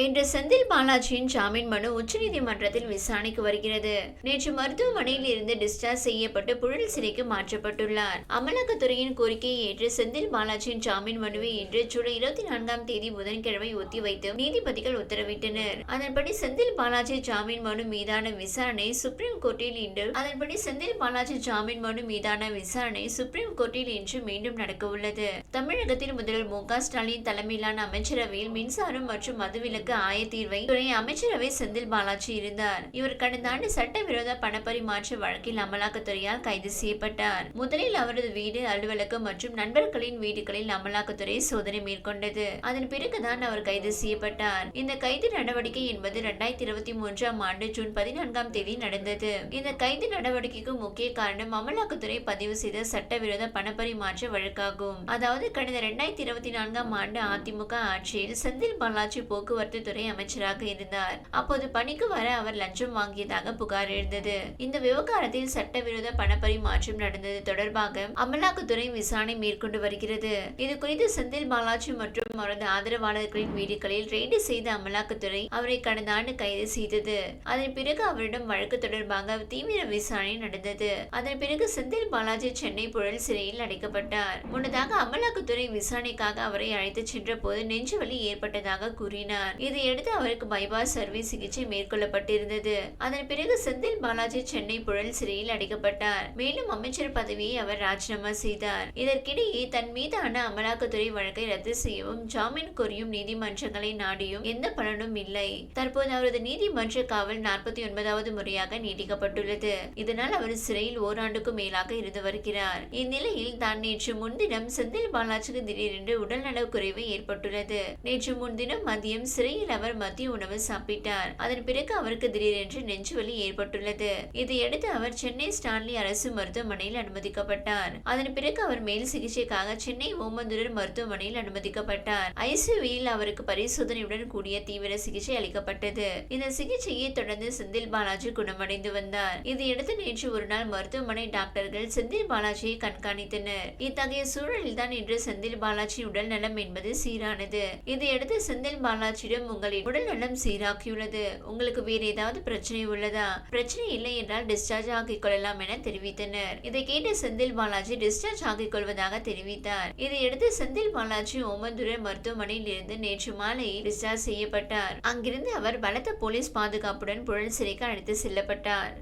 இன்று செந்தில் பாலாஜியின் ஜாமீன் மனு உச்சநீதிமன்றத்தில் விசாரணைக்கு வருகிறது. நேற்று மருத்துவமனையில் இருந்து டிஸ்சார்ஜ் செய்யப்பட்டு புழல் சிறைக்கு மாற்றப்பட்டுள்ளார். அமலாக்கத்துறையின் கோரிக்கையை ஏற்று செந்தில் பாலாஜியின் ஜாமீன் மனுவை இன்று ஜூலை இருபத்தி நான்காம் தேதி புதன்கிழமை ஒத்திவைத்து நீதிபதிகள் உத்தரவிட்டனர். அதன்படி செந்தில் பாலாஜி ஜாமீன் மனு மீதான விசாரணை சுப்ரீம் கோர்ட்டில் இன்று அதன்படி செந்தில் பாலாஜி ஜாமீன் மனு மீதான விசாரணை சுப்ரீம் கோர்ட்டில் இன்று மீண்டும் நடக்க உள்ளது தமிழகத்தில் முதல்வர் மு க ஸ்டாலின் தலைமையிலான அமைச்சரவையில் மின்சாரம் மற்றும் மதுவிலக்கு ஆயத்தீர்வை துறை அமைச்சரவை செந்தில் பாலாஜி இருந்தார். இவர் கடந்த ஆண்டு சட்டவிரோத பணப்பரிமாற்ற வழக்கில் அமலாக்கத்துறையால் கைது செய்யப்பட்டார். முதலில் அவரது வீடு அலுவலகம் மற்றும் நண்பர்களின் வீடுகளில் அமலாக்கத்துறை சோதனை மேற்கொண்டது. அதன் பிறகுதான் அவர் கைது செய்யப்பட்டார். இந்த கைது நடவடிக்கை என்பது இரண்டாயிரத்தி இருபத்தி மூன்றாம் ஆண்டு ஜூன் பதினான்காம் தேதி நடந்தது. இந்த கைது நடவடிக்கைக்கு முக்கிய காரணம் அமலாக்கத்துறை பதிவு செய்த சட்டவிரோத பணப்பரிமாற்ற வழக்காகும். அதாவது கடந்த இரண்டாயிரத்தி இருபத்தி நான்காம் ஆண்டு அதிமுக ஆட்சியில் செந்தில் பாலாஜி போக்குவரத்து துறை அமைச்சராக இருந்தார். அப்போது பணிக்கு வர அவர் லஞ்சம் வாங்கியதாக புகார் எழுந்தது. இந்த விவகாரத்தில் சட்டவிரோத பணப்பரிமாற்றம் நடந்தது தொடர்பாக அமலாக்கத்துறை விசாரணை மேற்கொண்டு வருகிறது. இது குறித்து செந்தில் பாலாஜி மற்றும் அவரது ஆதரவாளர்களின் வீடுகளில் ரெய்டு செய்த அமலாக்கத்துறை அவரை கடந்த ஆண்டு கைது செய்தது. அதன் பிறகு அவரிடம் வழக்கு தொடர்பாக தீவிர விசாரணை நடந்தது. அதன் பிறகு செந்தில் பாலாஜி சென்னை புழல் சிறையில் அடைக்கப்பட்டார். முன்னதாக அமலாக்கத்துறை விசாரணைக்காக அவரை அழைத்து சென்ற போது நெஞ்சுவலி ஏற்பட்டதாக கூறினார். இதையடுத்து அவருக்கு பைபாஸ் அறுவை சிகிச்சை மேற்கொள்ளப்பட்டிருந்தது. அதன் பிறகு செந்தில் பாலாஜி சென்னை புழல் சிறையில் அடைக்கப்பட்டார். மேலும் அமைச்சர் பதவியை அவர் ராஜினாமா செய்தார். இதற்கிடையே தன் மீதான அமலாக்கத்துறை வழக்கை ரத்து செய்யவும் ஜாமீன் கோரியும் நீதிமன்றங்களை நாடியும் எந்த பலனும் இல்லை. தற்போது அவரது நீதிமன்ற காவல் நாற்பத்தி ஒன்பதாவது முறையாக நீட்டிக்கப்பட்டுள்ளது. இதனால் அவர் சிறையில் ஓராண்டுக்கும் மேலாக இருந்து வருகிறார். இந்நிலையில் தான் நேற்று முன்தினம் செந்தில் பாலாஜிக்கு திடீரென்று உடல்நலக் குறைவு ஏற்பட்டுள்ளது. நேற்று முன்தினம் மதியம் சிறையில் அவர் மதிய உணவு சாப்பிட்டார். அதன் பிறகு அவருக்கு திடீரென்று நெஞ்சுவலி ஏற்பட்டுள்ளது. இதையடுத்து அவர் சென்னை ஸ்டான்லி அரசு மருத்துவமனையில் அனுமதிக்கப்பட்டார். அதன் பிறகு அவர் மேல் சிகிச்சைக்காக சென்னை ஓமந்தூரர் மருத்துவமனையில் அனுமதிக்கப்பட்டார். ஐசியூவில் அவருக்கு பரிசோதனையுடன் கூடிய தீவிர சிகிச்சை அளிக்கப்பட்டது. இந்த சிகிச்சையை தொடர்ந்து செந்தில் பாலாஜி குணமடைந்து வந்தார். இதையடுத்து நேற்று ஒரு நாள் மருத்துவமனை டாக்டர்கள் செந்தில் பாலாஜியை கண்காணித்தனர். இத்தகைய சூழலில் தான் இன்று செந்தில் பாலாஜி உடல் நலம் என்பது சீரானது. இதையடுத்து செந்தில் பாலாஜியிடம் உங்களின் உடல் நலம் சீராக்கியுள்ளது. உங்களுக்கு வேறு ஏதாவது பிரச்சனை உள்ளதா? பிரச்சனை இல்லை என்றால் டிஸ்சார்ஜ் ஆகிக் கொள்ளலாம் என தெரிவித்தனர். இதை கேட்ட செந்தில் பாலாஜி டிஸ்சார்ஜ் ஆகிக் கொள்வதாக தெரிவித்தார். இதையடுத்து செந்தில் பாலாஜி ஓமந்துரை மருத்துவமனையில் இருந்து நேற்று மாலை டிஸ்சார்ஜ் செய்யப்பட்டார். அங்கிருந்து அவர் பலத்த போலீஸ் பாதுகாப்புடன் புழல் சிறைக்கு அழைத்து செல்லப்பட்டார்.